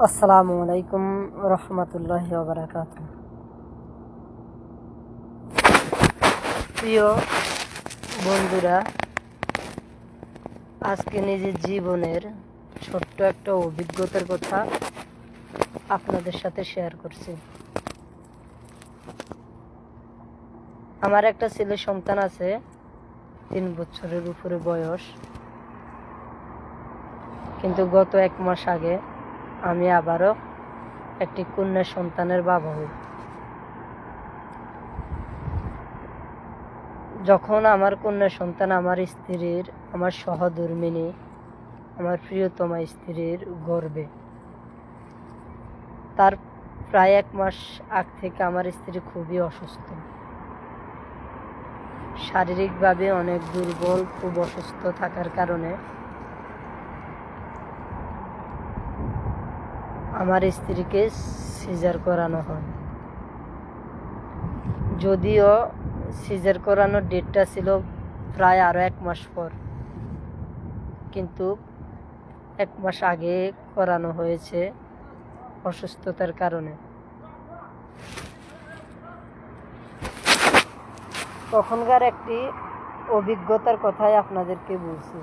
আসসালামু আলাইকুম রহমতুল্লাহ বারাকাত প্রিয় বন্ধুরা, আজকে নিজের জীবনের ছোট্ট একটা অভিজ্ঞতার কথা আপনাদের সাথে শেয়ার করছি। আমার একটা ছেলে সন্তান আছে, তিন বছরের উপরে বয়স। কিন্তু গত এক মাস আগে আমি আবারও একটি কন্যা সন্তানের বাবা হই। যখন আমার কন্যা সন্তান আমার স্ত্রীর, আমার সহধর্মিনী, আমার প্রিয়তমা স্ত্রীর গর্বে। তার প্রায় এক মাস আগ থেকে আমার স্ত্রী খুবই অসুস্থ। শারীরিকভাবে অনেক দুর্বল, খুব অসুস্থ থাকার কারণে আমার স্ত্রীকে সিজার করানো হয়। যদিও সিজার করানোর ডেটটা ছিল প্রায় আরও এক মাস পর। কিন্তু এক মাস আগে করানো হয়েছে অসুস্থতার কারণে। তখনকার একটি অভিজ্ঞতার কথাই আপনাদেরকে বলছি।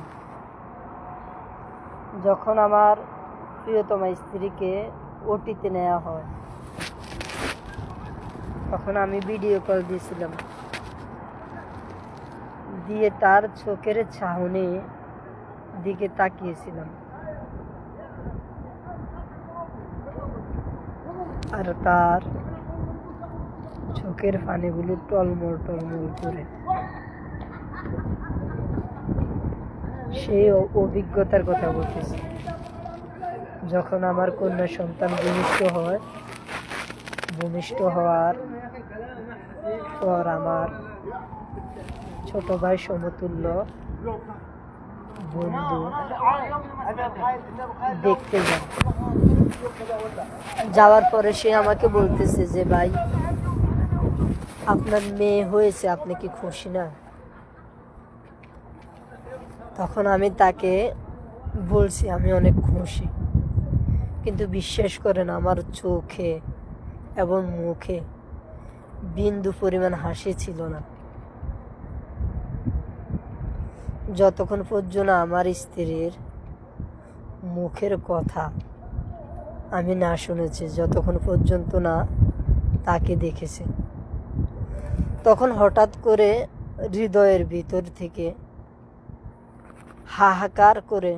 যখন আমার প্রিয়তমা স্ত্রীকে ওটিতে নেওয়া হয়। তখন আমি ভিডিও কল দিয়েছিলাম। দিয়ে তার চোখের ছাউনি দিকে তাকিয়েছিলাম। আর তার চোখের পানিগুলো টলমল টলমল করে। সেই অভিজ্ঞতার কথা বলতেছি। যখন আমার কন্যা সন্তান ভূমিষ্ঠ হয়, ভূমিষ্ঠ হওয়ার পর আমার ছোট ভাই সমতুল্য বন্ধু দেখতে যান যাওয়ার পরে সে আমাকে বলতেছে যে, ভাই, আপনার মেয়ে হয়েছে, আপনি কি খুশি না? তখন আমি তাকে বলছি, আমি অনেক খুশি। কিন্তু বিশ্বাস করেন আমার চোখে এবং মুখে। বিন্দু পরিমাণ হাসি ছিল না। যতক্ষণ পর্যন্ত আমার স্ত্রীর মুখের কথা আমি না শুনেছি, যতক্ষণ পর্যন্ত না তাকে দেখেছি। তখন হঠাৎ করে হৃদয়ের ভিতর থেকে হাহাকার করে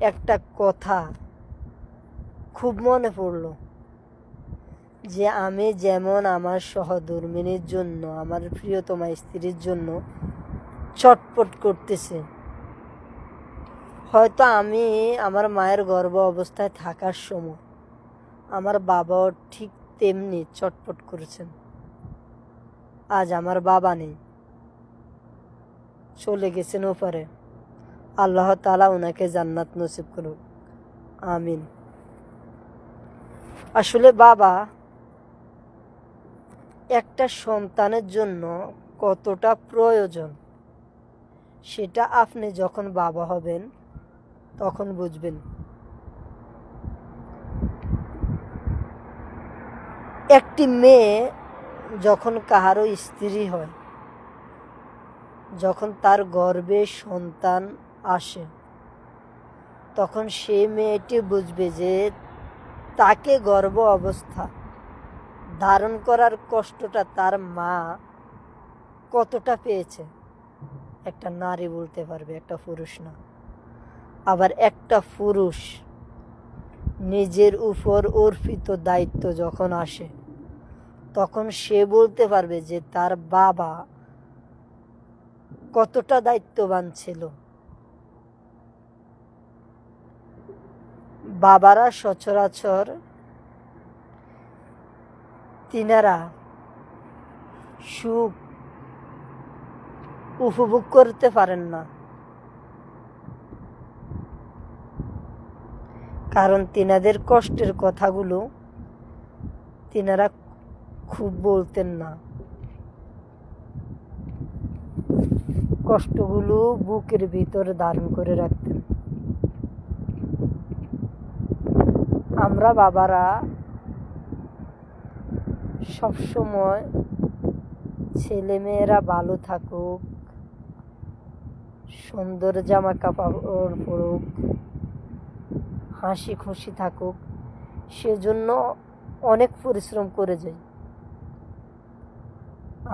একটা কথা খুব মনে পড়ল যে আমি যেমন আমার সহধর্মিনীর জন্য, আমার প্রিয়তমা স্ত্রীর জন্য ছটপট করতেছে। হয়তো আমি আমার মায়ের গর্ভ অবস্থায় থাকার সময় আমার বাবাও ঠিক তেমনি চটপট করেছেন। আজ আমার বাবা নেই। চলে গেছেন ওপারে। আল্লাহ তালা ওনাকে জান্নাত নসিব করুক। আমিন। আসলে বাবা, একটা সন্তানের জন্য কতটা প্রয়োজন সেটা আপনি যখন বাবা হবেন তখন বুঝবেন। একটি মেয়ে যখন কাহারও স্ত্রী হয়, যখন তার গর্ভে সন্তান আসে, তখন সে মেয়েটি বুঝবে যে তাকে গর্ভ অবস্থা। ধারণ করার কষ্টটা তার মা কতটা পেয়েছে, একটা নারী বলতে পারবে, একটা পুরুষ না। আবার একটা পুরুষ নিজের উপর অর্পিত দায়িত্ব যখন আসে, তখন সে বলতে পারবে যে তার বাবা কতটা দায়িত্ববান ছিল। বাবারা সচরাচর তিনারা সুখ উপভোগ করতে পারেন না। কারণ তিনাদের কষ্টের কথাগুলো তিনারা খুব বলতেন না। কষ্টগুলো বুকের ভিতরে ধারণ করে রাখতেন। আমরা বাবারা সবসময় ছেলেমেয়েরা ভালো থাকুক, সুন্দর জামা কাপড় পরুক হাসি খুশি থাকুক, সেজন্য অনেক পরিশ্রম করে যাই।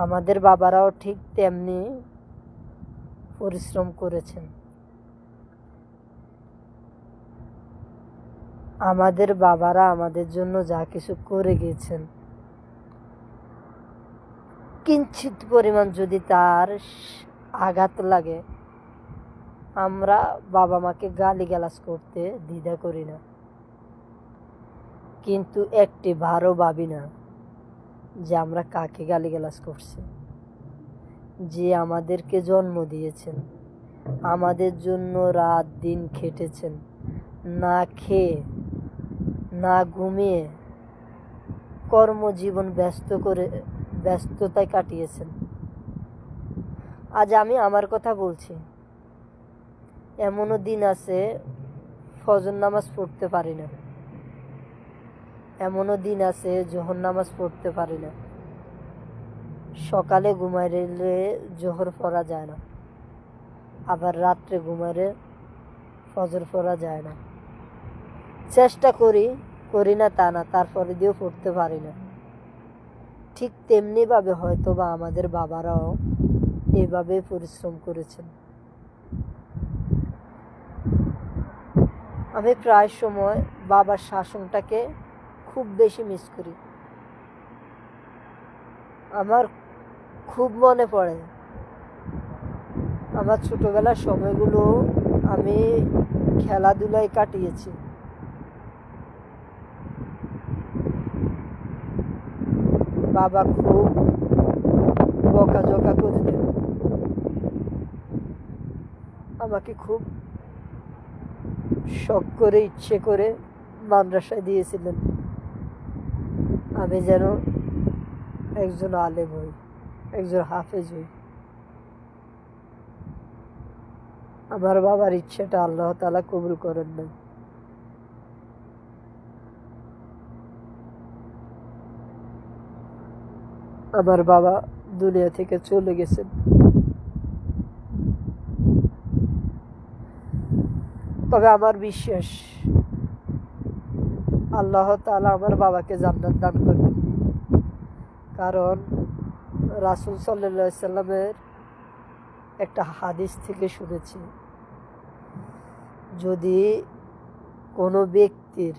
আমাদের বাবারাও ঠিক তেমনি পরিশ্রম করেছেন। আমাদের বাবারা আমাদের জন্য যা কিছু করে গেছেন। কিঞ্চিত পরিমাণ যদি তার আঘাত লাগে, আমরা বাবা মাকে গালি গালাজ করতে দ্বিধা করি না। কিন্তু একটি ভারও ভাবি না যে আমরা কাকে গালিগালাজ করছি। যে আমাদেরকে জন্ম দিয়েছেন, আমাদের জন্য রাত দিন খেটেছেন, না খেয়ে না ঘুমিয়ে কর্মজীবন ব্যস্ত করে, ব্যস্ততায় কাটিয়েছেন। আজ আমি আমার কথা বলছি। এমনও দিন আছে ফজর নামাজ পড়তে পারি না। এমনও দিন আছে জোহর নামাজ পড়তে পারি না। সকালে ঘুমাইলে জোহর পড়া যায় না। আবার রাত্রে ঘুমাইলে ফজর পড়া যায় না। চেষ্টা করি করি না তা না, তারপরে দিয়েও পড়তে পারি না। ঠিক তেমনিভাবে হয়তো বা আমাদের বাবারাও এভাবে পরিশ্রম করেছেন। আমি প্রায় সময় বাবার শাসনটাকে খুব বেশি মিস করি। আমার খুব মনে পড়ে। আমার ছোটবেলার সময়গুলো আমি খেলাধুলায় কাটিয়েছি। বাবা খুব বকাঝকা করতেন আমাকে খুব শখ করে, ইচ্ছে করে মাদ্রাসায় দিয়েছিলেন। আমি যেন একজন আলেম হই, একজন হাফেজ হই। আমার বাবার ইচ্ছেটা আল্লাহ তালা কবুল করেন না আমার বাবা দুনিয়া থেকে চলে গেছেন। তবে আমার বিশ্বাস, আল্লাহ তালা আমার বাবাকে জান্নাত দান করবেন। কারণ রাসুল সাল্লা সাল্লামের একটা হাদিস থেকে শুনেছি, যদি কোনো ব্যক্তির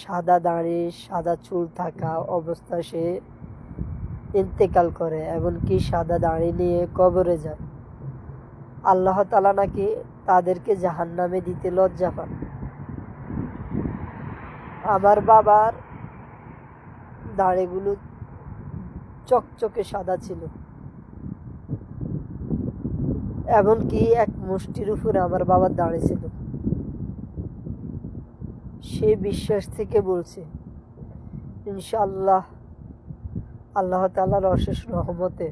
সাদা দাঁড়ি, সাদা চুল থাকা অবস্থা সে ইন্তেকাল করে, এমনকি সাদা দাঁড়ি নিয়ে কবরে যায়। আল্লাহ তালা নাকি তাদেরকে জাহান নামে দিতে লজ্জা পান। আমার বাবার দাড়িগুলো চকচকে সাদা ছিল। এমনকি এক মুষ্টির উপরে আমার বাবার দাঁড়ি ছিল। সে বিশ্বাস থেকে বলছে ইনশাল্লাহ আল্লাহ তালার অশেষ রহমতে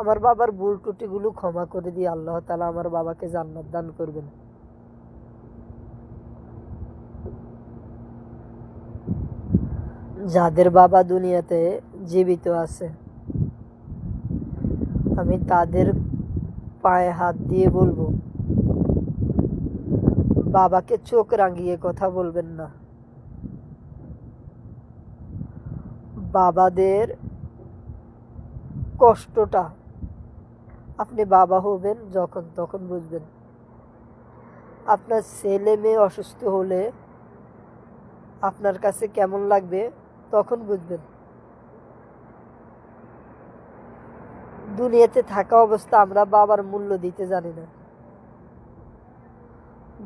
আমার বাবার ভুল টুটিগুলো ক্ষমা করে দিয়ে আল্লাহ তালা আমার বাবাকে জান্নাত দান করবেন। যাদের বাবা দুনিয়াতে জীবিত আছে, আমি তাদের পায়ে হাত দিয়ে বলব, বাবাকে চোখ রাঙিয়ে কথা বলবেন না। বাবাদের কষ্টটা। আপনি বাবা হবেন যখন, তখন বুঝবেন। আপনার ছেলে মেয়ে অসুস্থ হলে আপনার কাছে কেমন লাগবে তখন বুঝবেন। দুনিয়াতে থাকা অবস্থা আমরা বাবার মূল্য দিতে জানি না।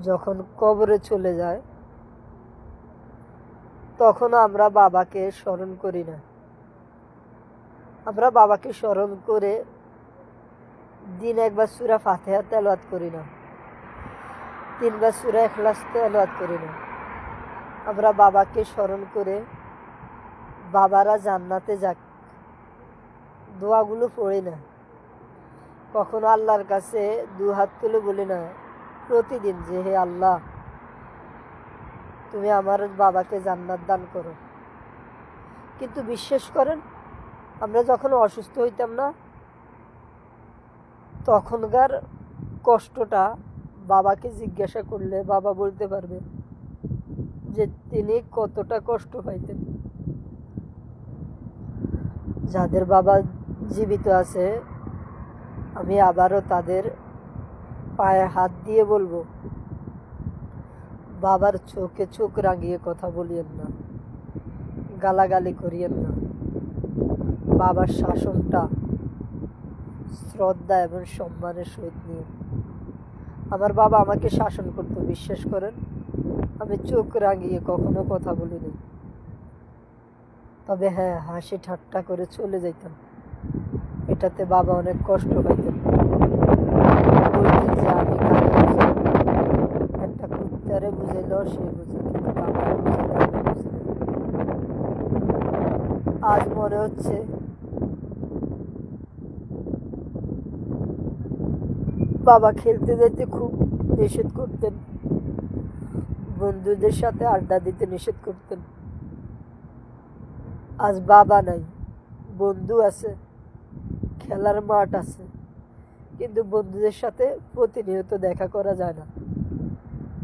যখন কবরে চলে যায় তখন আমরা বাবাকে স্মরণ করি না। আমরা বাবাকে স্মরণ করে দিন একবার সুরা ফাতেহা তেলাওয়াত করি না। তিনবার সুরা এখলাস তেলাওয়াত করি না। আমরা বাবাকে স্মরণ করে বাবারা জান্নাতে যাক। দোয়াগুলো পড়ি না। কখনো আল্লাহর কাছে দু হাত তুলে বলি না, প্রতিদিন যে হে আল্লাহ তুমি আমার বাবাকে জান্নাত দান করো। কিন্তু বিশ্বাস করেন, আমরা যখন অসুস্থ হইতাম না, তখনকার কষ্টটা বাবাকে জিজ্ঞাসা করলে বাবা বলতে পারবে যে তিনি কতটা কষ্ট পাইতেন। যাদের বাবা জীবিত আছে, আমি আবারও তাদের পায়ে হাত দিয়ে বলব বাবার চোখে চোখ রাঙিয়ে কথা বলিয়েন না, গালাগালি করিয়েন না। বাবার শাসনটা, শ্রদ্ধা এবং সম্মানের সহিত নিয়ে আমার বাবা আমাকে শাসন করতো বিশ্বাস করেন, আমি চোখ রাঙিয়ে কখনো কথা বলিনি। তবে হ্যাঁ হাসি ঠাট্টা করে চলে যেতাম এটাতে বাবা অনেক কষ্ট পাইতেন বলতেন যে আমি কাকে বুঝাই? একটা আজ মনে হচ্ছে বাবা খেলতে যেতে খুব নিষেধ করতেন। বন্ধুদের সাথে আড্ডা দিতে নিষেধ করতেন। আজ বাবা নাই, বন্ধু আছে, খেলার মাঠ আছে, কিন্তু বন্ধুদের সাথে প্রতিনিয়ত দেখা করা যায় না।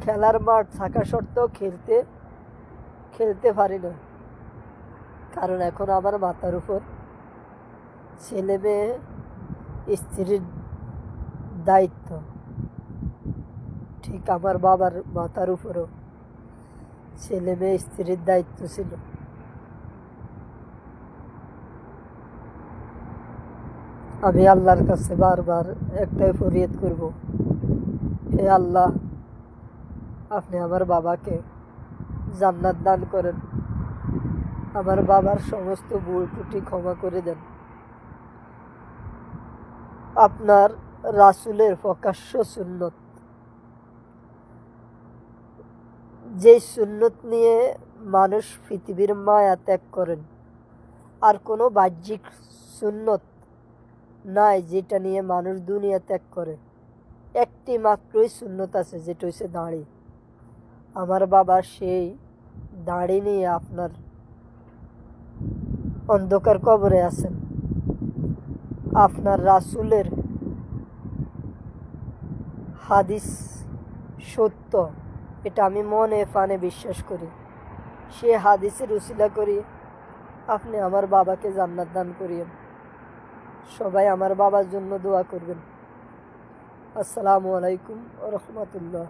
খেলার মাঠ থাকা সত্ত্বেও খেলতে খেলতে পারি না। কারণ এখন আমার মাথার উপর ছেলে মেয়ে স্ত্রীর দায়িত্ব। ঠিক আমার বাবার মাথার উপরও ছেলে মেয়ে স্ত্রীর দায়িত্ব ছিল। আমি আল্লাহর কাছে বারবার একটাই ফরিয়াদ করব, হে আল্লাহ আপনি আমার বাবাকে জান্নাত দান করেন। আমার বাবার সমস্ত ভুল ত্রুটি ক্ষমা করে দেন। আপনার রাসুলের প্রকাশ্য সুন্নত। যে সুন্নত নিয়ে মানুষ পৃথিবীর মায়া ত্যাগ করেন, আর কোনো বাহ্যিক সুন্নত নাই যেটা নিয়ে মানুষ দুনিয়া ত্যাগ করে। একটি মাত্রই সুন্নত আছে, যেটা হচ্ছে দাঁড়ি। আমার বাবা সেই দাঁড়ি নিয়ে আপনার অন্ধকার কবরে আছেন। আপনার রাসুলের হাদিস সত্য, এটা আমি মনে ফানে বিশ্বাস করি। সে হাদিসের উসিলা করি, আপনি আমার বাবাকে জান্নাত দান করিয়েন। সবাই আমার বাবার জন্য দোয়া করবেন। আসসালামু আলাইকুম রহমতুল্লাহ।